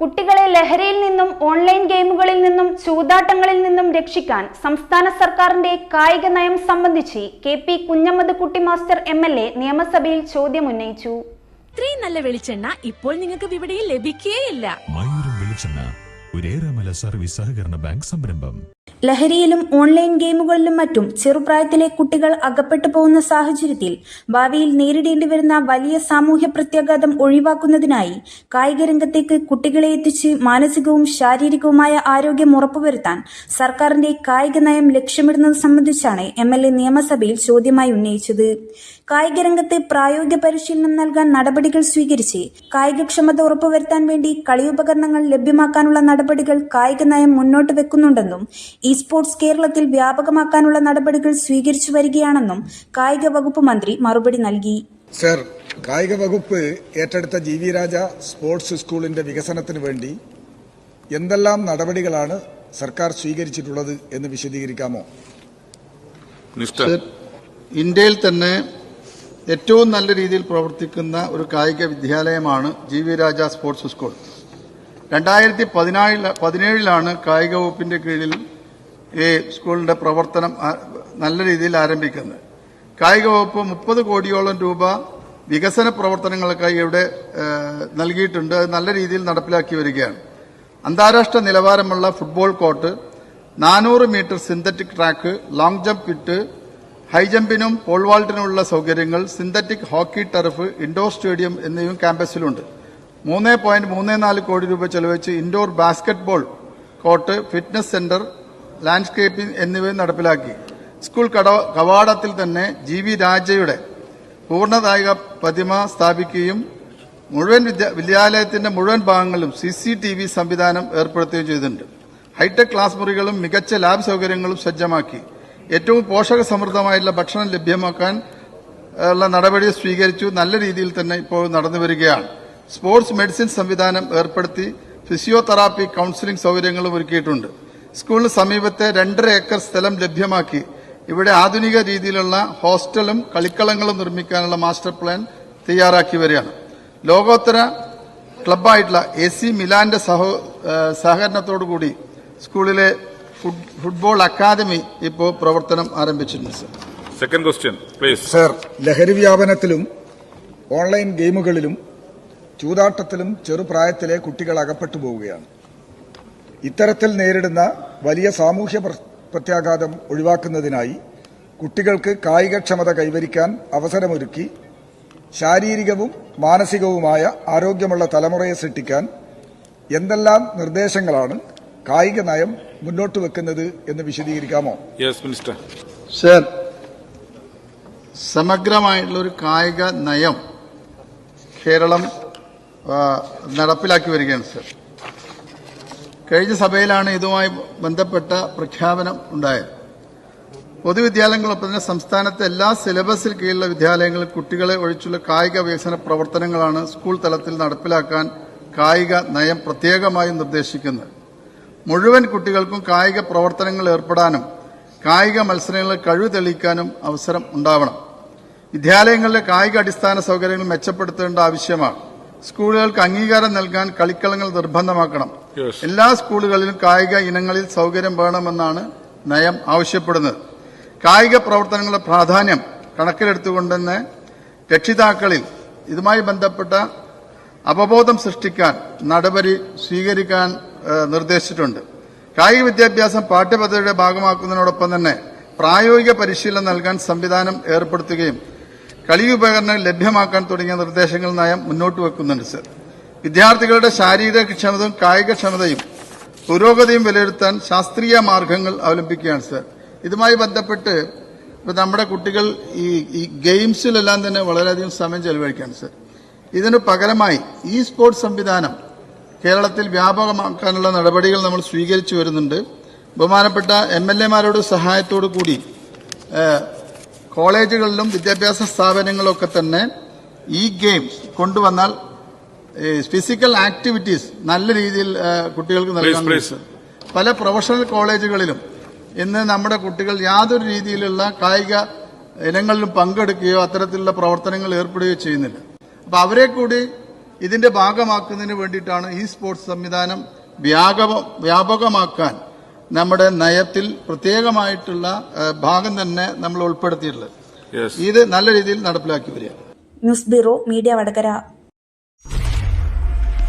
കുട്ടികളെ ലഹരിയിൽ നിന്നും ഓൺലൈൻ ഗെയിമുകളിൽ നിന്നും ചൂതാട്ടങ്ങളിൽ നിന്നും രക്ഷിക്കാൻ സംസ്ഥാന സർക്കാരിന്റെ കായിക നയം സംബന്ധിച്ച് കെ പി കുഞ്ഞമ്മദ് കുട്ടി മാസ്റ്റർ എം എൽ എ നിയമസഭയിൽ ചോദ്യമുന്നയിച്ചു ഇത്രയും നല്ല വെളിച്ചെണ്ണ ഇപ്പോൾ നിങ്ങൾക്ക് വിപണിയിൽ ലഭിക്കുകയില്ല മയൂരം വെളിച്ചെണ്ണ സർവീസ് സഹകരണ ബാങ്ക് സംരംഭം. ലഹരിയിലും ഓൺലൈൻ ഗെയിമുകളിലും മറ്റും ചെറുപ്രായത്തിലെ കുട്ടികൾ അകപ്പെട്ടു പോകുന്ന സാഹചര്യത്തിൽ ഭാവിയിൽ നേരിടേണ്ടി വരുന്ന വലിയ സാമൂഹ്യ പ്രത്യാഘാതം ഒഴിവാക്കുന്നതിനായി കായിക രംഗത്തേക്ക് കുട്ടികളെ എത്തിച്ച് മാനസികവും ശാരീരികവുമായ ആരോഗ്യം ഉറപ്പുവരുത്താൻ സർക്കാരിന്റെ കായിക നയം ലക്ഷ്യമിടുന്നത് സംബന്ധിച്ചാണ് എം എൽ എ നിയമസഭയിൽ ചോദ്യമായി ഉന്നയിച്ചത്. കായിക രംഗത്ത് പ്രായോഗിക പരിശീലനം നൽകാൻ നടപടികൾ സ്വീകരിച്ച് കായികക്ഷമത ഉറപ്പുവരുത്താൻ വേണ്ടി കളിയുപകരണങ്ങൾ ലഭ്യമാക്കാനുള്ള നടപടികൾ കായിക നയം മുന്നോട്ട് വെക്കുന്നുണ്ടെന്നും ഇ സ്പോർട്സ് കേരളത്തിൽ വ്യാപകമാക്കാനുള്ള നടപടികൾ സ്വീകരിച്ചു വരികയാണെന്നും കായിക വകുപ്പ് മന്ത്രി മറുപടി നൽകി. സർ കായിക വകുപ്പ് ഏറ്റെടുത്ത ജി വി രാജ സ്പോർട്സ് സ്കൂളിന്റെ വികസനത്തിന് വേണ്ടി എന്തെല്ലാം നടപടികളാണ് സർക്കാർ സ്വീകരിച്ചിട്ടുള്ളത് എന്ന് വിശദീകരിക്കാമോ? ഇന്ത്യയിൽ തന്നെ ഏറ്റവും നല്ല രീതിയിൽ പ്രവർത്തിക്കുന്ന ഒരു കായിക വിദ്യാലയമാണ് G V Raja sports school. രണ്ടായിരത്തി പതിനാലിൽ പതിനേഴിലാണ് കായിക വകുപ്പിന്റെ കീഴിൽ ഈ സ്കൂളിന്റെ പ്രവർത്തനം നല്ല രീതിയിൽ ആരംഭിക്കുന്നത്. കായിക വകുപ്പ് മുപ്പത് കോടിയോളം രൂപ വികസന പ്രവർത്തനങ്ങൾക്കായി ഇവിടെ നൽകിയിട്ടുണ്ട്. അത് നല്ല രീതിയിൽ നടപ്പിലാക്കി വരികയാണ്. അന്താരാഷ്ട്ര നിലവാരമുള്ള ഫുട്ബോൾ കോർട്ട് നാനൂറ് metre synthetic track long jump pit ഹൈജമ്പിനും pole വാൾട്ടിനുമുള്ള സൗകര്യങ്ങൾ synthetic hockey turf indoor stadium എന്നിവയും ക്യാമ്പസിലുണ്ട്. മൂന്ന് പോയിന്റ് മൂന്ന് നാല് കോടി രൂപ ചെലവഴിച്ച് indoor basketball court fitness centre landscaping എന്നിവയും നടപ്പിലാക്കി. സ്കൂൾ കവാടത്തിൽ തന്നെ ജി വി രാജയുടെ പൂർണദായിക പ്രതിമ സ്ഥാപിക്കുകയും മുഴുവൻ വിദ്യാലയത്തിന്റെ മുഴുവൻ ഭാഗങ്ങളിലും സി സി ടി വി സംവിധാനം ഏർപ്പെടുത്തുകയും ചെയ്തിട്ടുണ്ട്. ഹൈടെക് ക്ലാസ് മുറികളും മികച്ച ലാബ് സൗകര്യങ്ങളും സജ്ജമാക്കി. ഏറ്റവും പോഷക സമൃദ്ധമായിട്ടുള്ള ഭക്ഷണം ലഭ്യമാക്കാൻ ഉള്ള നടപടി സ്വീകരിച്ചു. നല്ല രീതിയിൽ തന്നെ ഇപ്പോൾ നടന്നു വരികയാണ്. സ്പോർട്സ് മെഡിസിൻ സംവിധാനം ഏർപ്പെടുത്തി ഫിസിയോതെറാപ്പി കൌൺസിലിംഗ് സൗകര്യങ്ങളും ഒരുക്കിയിട്ടുണ്ട്. സ്കൂളിന് സമീപത്തെ രണ്ടര ഏക്കർ സ്ഥലം ലഭ്യമാക്കി. ഇവിടെ ആധുനിക രീതിയിലുള്ള ഹോസ്റ്റലും കളിക്കളങ്ങളും നിർമ്മിക്കാനുള്ള മാസ്റ്റർ പ്ലാൻ തയ്യാറാക്കി വരികയാണ്. ലോകോത്തര ക്ലബായിട്ടുള്ള എ സി മിലാന്റെ സഹോ സഹകരണത്തോടുകൂടി സ്കൂളിലെ ഫുട്ബോൾ അക്കാദമി ഇപ്പോൾ പ്രവർത്തനം ആരംഭിച്ചിട്ടുണ്ട് sir. Second question please sir ലഹരി വ്യാപനത്തിലും ഓൺലൈൻ ഗെയിമുകളിലും ചൂതാട്ടത്തിലും ചെറുപ്രായത്തിലെ കുട്ടികൾ അകപ്പെട്ടു പോവുകയാണ്. ഇത്തരത്തിൽ നേരിടുന്ന വലിയ സാമൂഹ്യ പ്ര- പ്രത്യാഘാതം ഒഴിവാക്കുന്നതിനായി കുട്ടികൾക്ക് കായികക്ഷമത കൈവരിക്കാൻ അവസരമൊരുക്കി ശാരീരികവും മാനസികവുമായ ആരോഗ്യമുള്ള തലമുറയെ സൃഷ്ടിക്കാൻ എന്തെല്ലാം നിർദ്ദേശങ്ങളാണ് കായിക നയം മുന്നോട്ട് വെക്കുന്നത് എന്ന് വിശദീകരിക്കാമോ? യെസ് മിനിസ്റ്റർ സർ സമഗ്രമായിട്ടുള്ള ഒരു കായിക നയം കേരളം നടപ്പിലാക്കി വരികയാണ് സർ കഴിഞ്ഞ സഭയിലാണ് ഇതുമായി ബന്ധപ്പെട്ട പ്രഖ്യാപനം ഉണ്ടായത്. പൊതുവിദ്യാലയങ്ങളൊപ്പം തന്നെ സംസ്ഥാനത്തെ എല്ലാ സിലബസിൽ കീഴിലുള്ള വിദ്യാലയങ്ങളിൽ കുട്ടികളെ ഒഴിച്ചുള്ള കായിക വികസന പ്രവർത്തനങ്ങളാണ് സ്കൂൾ തലത്തിൽ നടപ്പിലാക്കാൻ കായിക നയം പ്രത്യേകമായി നിർദ്ദേശിക്കുന്നത്. മുഴുവൻ കുട്ടികൾക്കും കായിക പ്രവർത്തനങ്ങൾ ഏർപ്പെടാനും കായിക മത്സരങ്ങളിൽ കഴിവ് തെളിയിക്കാനും അവസരം ഉണ്ടാവണം. വിദ്യാലയങ്ങളിലെ കായിക അടിസ്ഥാന സൗകര്യങ്ങൾ മെച്ചപ്പെടുത്തേണ്ട ആവശ്യമാണ്. സ്കൂളുകൾക്ക് അംഗീകാരം നൽകാൻ കളിക്കളങ്ങൾ നിർബന്ധമാക്കണം. എല്ലാ സ്കൂളുകളിലും കായിക ഇനങ്ങളിൽ സൗകര്യം വേണമെന്നാണ് നയം ആവശ്യപ്പെടുന്നത്. കായിക പ്രവർത്തനങ്ങളുടെ പ്രാധാന്യം കണക്കിലെടുത്തുകൊണ്ട് തന്നെ രക്ഷിതാക്കളിൽ ഇതുമായി ബന്ധപ്പെട്ട അവബോധം സൃഷ്ടിക്കാൻ നടപടി സ്വീകരിക്കാൻ നിർദ്ദേശിച്ചിട്ടുണ്ട്. കായിക വിദ്യാഭ്യാസം പാഠ്യപദ്ധതിയുടെ ഭാഗമാക്കുന്നതിനോടൊപ്പം തന്നെ പ്രായോഗിക പരിശീലനം നൽകാൻ സംവിധാനം ഏർപ്പെടുത്തുകയും കളിയുപകരണങ്ങൾ ലഭ്യമാക്കാൻ തുടങ്ങിയ നിർദ്ദേശങ്ങൾ നയം മുന്നോട്ട് വെക്കുന്നുണ്ട് സർ. വിദ്യാർത്ഥികളുടെ ശാരീരിക ക്ഷമതയും കായികക്ഷമതയും പുരോഗതിയും വിലയിരുത്താൻ ശാസ്ത്രീയ മാർഗങ്ങൾ അവലംബിക്കുകയാണ് സർ. ഇതുമായി ബന്ധപ്പെട്ട് ഇപ്പൊ നമ്മുടെ കുട്ടികൾ ഈ ഈ ഗെയിംസിലെല്ലാം തന്നെ വളരെയധികം സമയം ചെലവഴിക്കുകയാണ് സർ. ഇതിനു പകരമായി ഈ സ്പോർട്സ് സംവിധാനം കേരളത്തിൽ വ്യാപകമാക്കാനുള്ള നടപടികൾ നമ്മൾ സ്വീകരിച്ചു വരുന്നുണ്ട്. ബഹുമാനപ്പെട്ട എം എൽ എമാരുടെ സഹായത്തോടു കൂടി കോളേജുകളിലും വിദ്യാഭ്യാസ സ്ഥാപനങ്ങളിലൊക്കെ തന്നെ ഈ ഗെയിംസ് കൊണ്ടുവന്നാൽ ഫിസിക്കൽ ആക്ടിവിറ്റീസ് നല്ല രീതിയിൽ കുട്ടികൾക്ക് നൽകാൻ പല പ്രൊഫഷണൽ കോളേജുകളിലും ഇന്ന് നമ്മുടെ കുട്ടികൾ യാതൊരു രീതിയിലുള്ള കായിക ഇനങ്ങളിലും പങ്കെടുക്കുകയോ അത്തരത്തിലുള്ള പ്രവർത്തനങ്ങൾ ഏർപ്പെടുകയോ ചെയ്യുന്നില്ല. അപ്പൊ അവരെ കൂടി ഇതിന്റെ ഭാഗമാക്കുന്നതിന് വേണ്ടിയിട്ടാണ് ഈ സ്പോർട്സ് സംവിധാനം വ്യാപക വ്യാപകമാക്കാൻ നമ്മുടെ നയത്തിൽ പ്രത്യേകമായിട്ടുള്ള ഭാഗം തന്നെ നമ്മൾ ഉൾപ്പെടുത്തിയിട്ടുള്ളത്. ഇത് നല്ല രീതിയിൽ നടപ്പിലാക്കി വരിക. News bureau media Vadakara.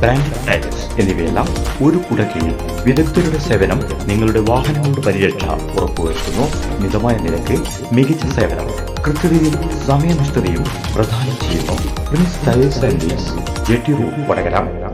brand tyres എന്നിവയെല്ലാം ഒരു കുടക്കീഴിൽ വിദഗ്ധരുടെ സേവനം നിങ്ങളുടെ വാഹനങ്ങളുടെ പരിരക്ഷ ഉറപ്പുവരുത്തുന്നു. മിതമായ നിരക്ക് മികച്ച സേവനം കൃത്യതയും സമയനിഷ്ഠതയും പ്രദാനം ചെയ്യുന്നു. Prince Tyres and Vadakara.